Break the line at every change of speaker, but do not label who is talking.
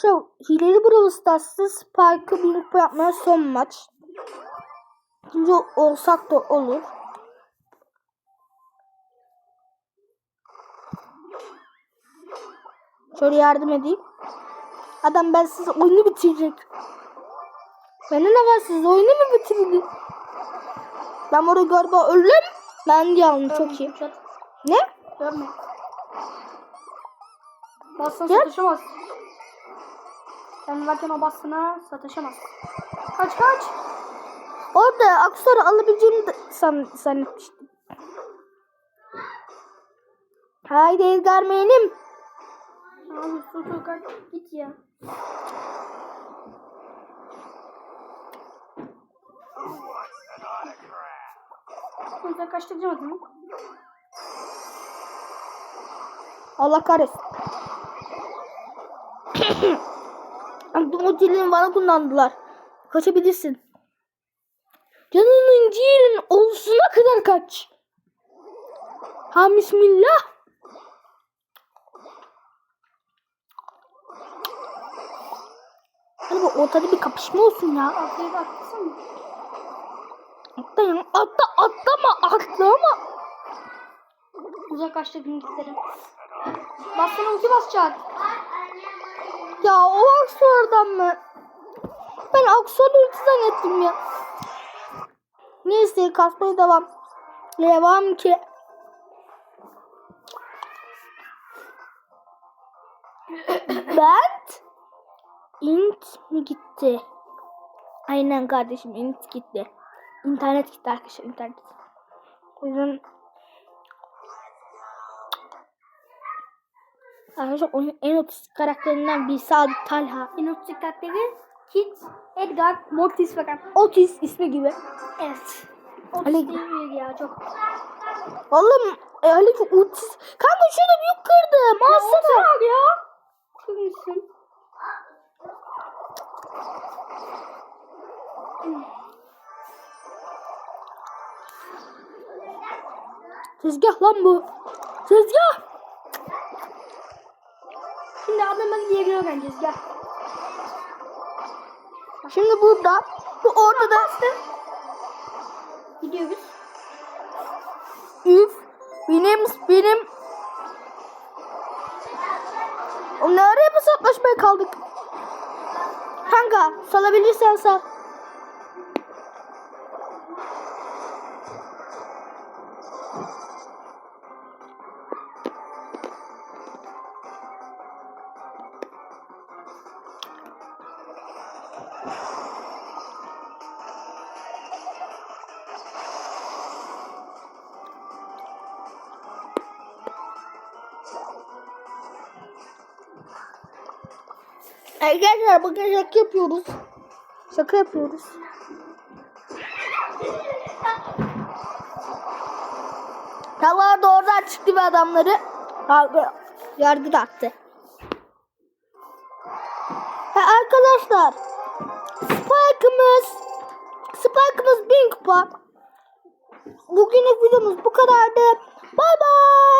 Şu hileli Brawl Stars'ta Spike'ı bir yapmaya son maç. İkinci olsak da olur. Şöyle yardım edeyim. Adam ben siz oyunu bitirecek. Bana ne var siz oyunu mu bitirdin? Ben orada galiba öldüm. Ben de aldım çok iyi. Ne?
Dönme. Bassan
Gel.
Sen varken o bassına satışamaz. Kaç kaç.
Orada aksesuarı alabileceğimi san zannetmiştim. Haydi Edgar benim.
Abi sus kaç. Git ya. Sen kaçtık mi?
Allah kahretsin. O dilini bana kullandılar. Kaçabilirsin. Canının ciğerin olsuna kadar kaç. Ha bismillah. Hadi bu ortada bir kapışma olsun ya.
Da atlasana.
Atla ya. Atla atlama atlama.
Uzaklaştık gitleri. Bassana ulti basacak.
Ya o aksuardan mı? Ben aksuar ulti zannettim ya. Neyse kasmaya devam. Devam ki. Bent int mi gitti? Aynen kardeşim int gitti. İnternet gitti arkadaşlar internet. O yüzden Arkadaşlar oyunun en otistik karakterinden birisi abi Talha.
En uç dikkatleri Kit, Edgar, Mortis fakat.
Otis ismi gibi.
Evet.
Ali-
Otis değil ya çok.
Oğlum e, öyle ki otis. Kanka şurada büyük kırdım. Alsana.
al ya. Çok iyisin.
Tezgah lan bu. Tezgah.
Şimdi öğreneceğiz gel.
Şimdi burada. Bu ortada.
Gidiyoruz.
Üf. Benim benim. Ne araya hesaplaşmaya kaldık? Kanka salabilirsen sal. Arkadaşlar bakın şaka yapıyoruz. Şaka yapıyoruz. Talar da oradan çıktı ve adamları yargı, attı. Ha, arkadaşlar Spike'ımız Spike'ımız bin kupa. Bugünlük videomuz bu kadardı. Bye bye.